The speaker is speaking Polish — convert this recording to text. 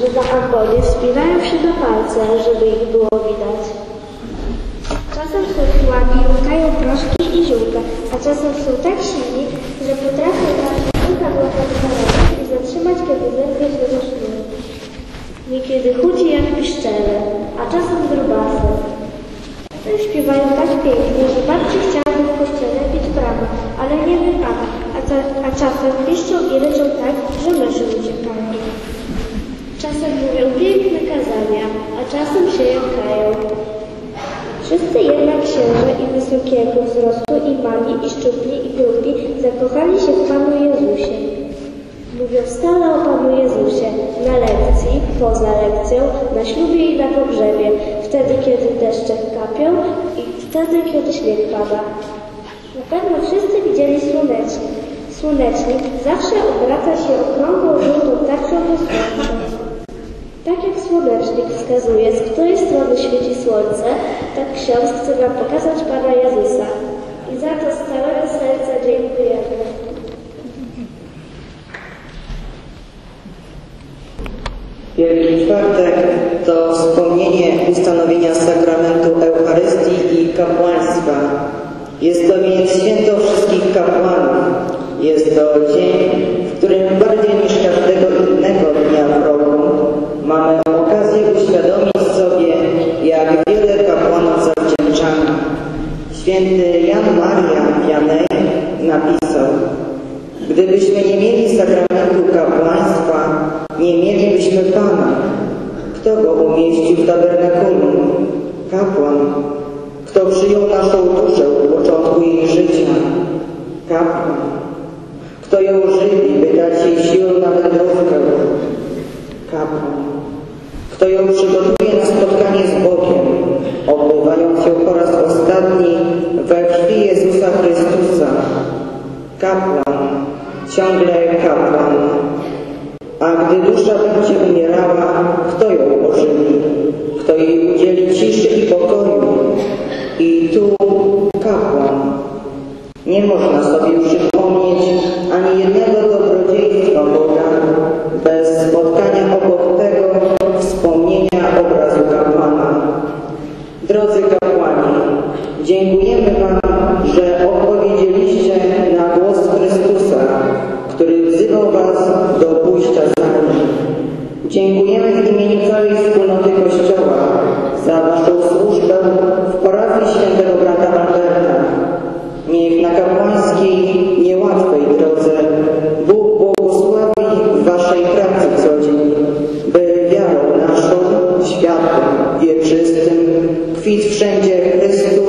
że za akory spinają się do palca, żeby ich było widać. Czasem są chłami, łukają proszki i ziółka, a czasem są tak silni, że potrafią trafić kilka błotach i zatrzymać, kiedy zerwie się rośliny. Niekiedy chudzi jak piszczele, a czasem grubasy. No śpiewają tak pięknie, że bardziej chciałaby w kościele pić prawo, ale nie wypada, a, a czasem piszczą i ryczą tak, że myszy uciekają. Czasem mówią piękne kazania, a czasem się jąkają. Wszyscy jednak księże i wysokiego wzrostu, i mali, i szczupli, i grubi zakochali się w Panu Jezusie. Mówią stale o Panu Jezusie, na lekcji, poza lekcją, na ślubie i na pogrzebie, wtedy kiedy deszcze kapią i wtedy kiedy śnieg pada. Na pewno wszyscy widzieli słonecznik. Słonecznik zawsze obraca się okrągłą, żółtą tarczą do. Słonecznik wskazuje, z której strony świeci słońce, tak ksiądz chce nam pokazać Pana Jezusa. I za to z całego serca dziękujemy. Wielki Czwartek to wspomnienie ustanowienia sakramentu Eucharystii i kapłaństwa. Jest to więc święto wszystkich kapłanów. Jest to dzień, Święty Jan Maria Wianej napisał Gdybyśmy nie mieli sakramentu kapłaństwa, nie mielibyśmy Pana. Kto go umieścił w tabernakulum? Kapłan. Kto przyjął naszą duszę u początku jej życia? Kapłan. Kto ją żywi, by dać jej siłę na wędrówkę? Kapłan. Ciągle kapłan. A gdy dusza będzie umierała, kto ją ożywi? Kto jej udzieli ciszy i pokoju? I tu kapłan. Nie można sobie przypomnieć ani jednego dobrodziejstwa Boga bez spotkania obok tego wspomnienia obrazu kapłana. Drodzy kapłani, dziękujemy Wam, Dziękujemy w imieniu całej wspólnoty Kościoła za Waszą służbę w parafii świętego brata Alberta. Niech na kapłańskiej, niełatwej drodze Bóg błogosławi Waszej pracy co dzień, by wiarą naszą, światłem wieczystym kwit wszędzie Chrystus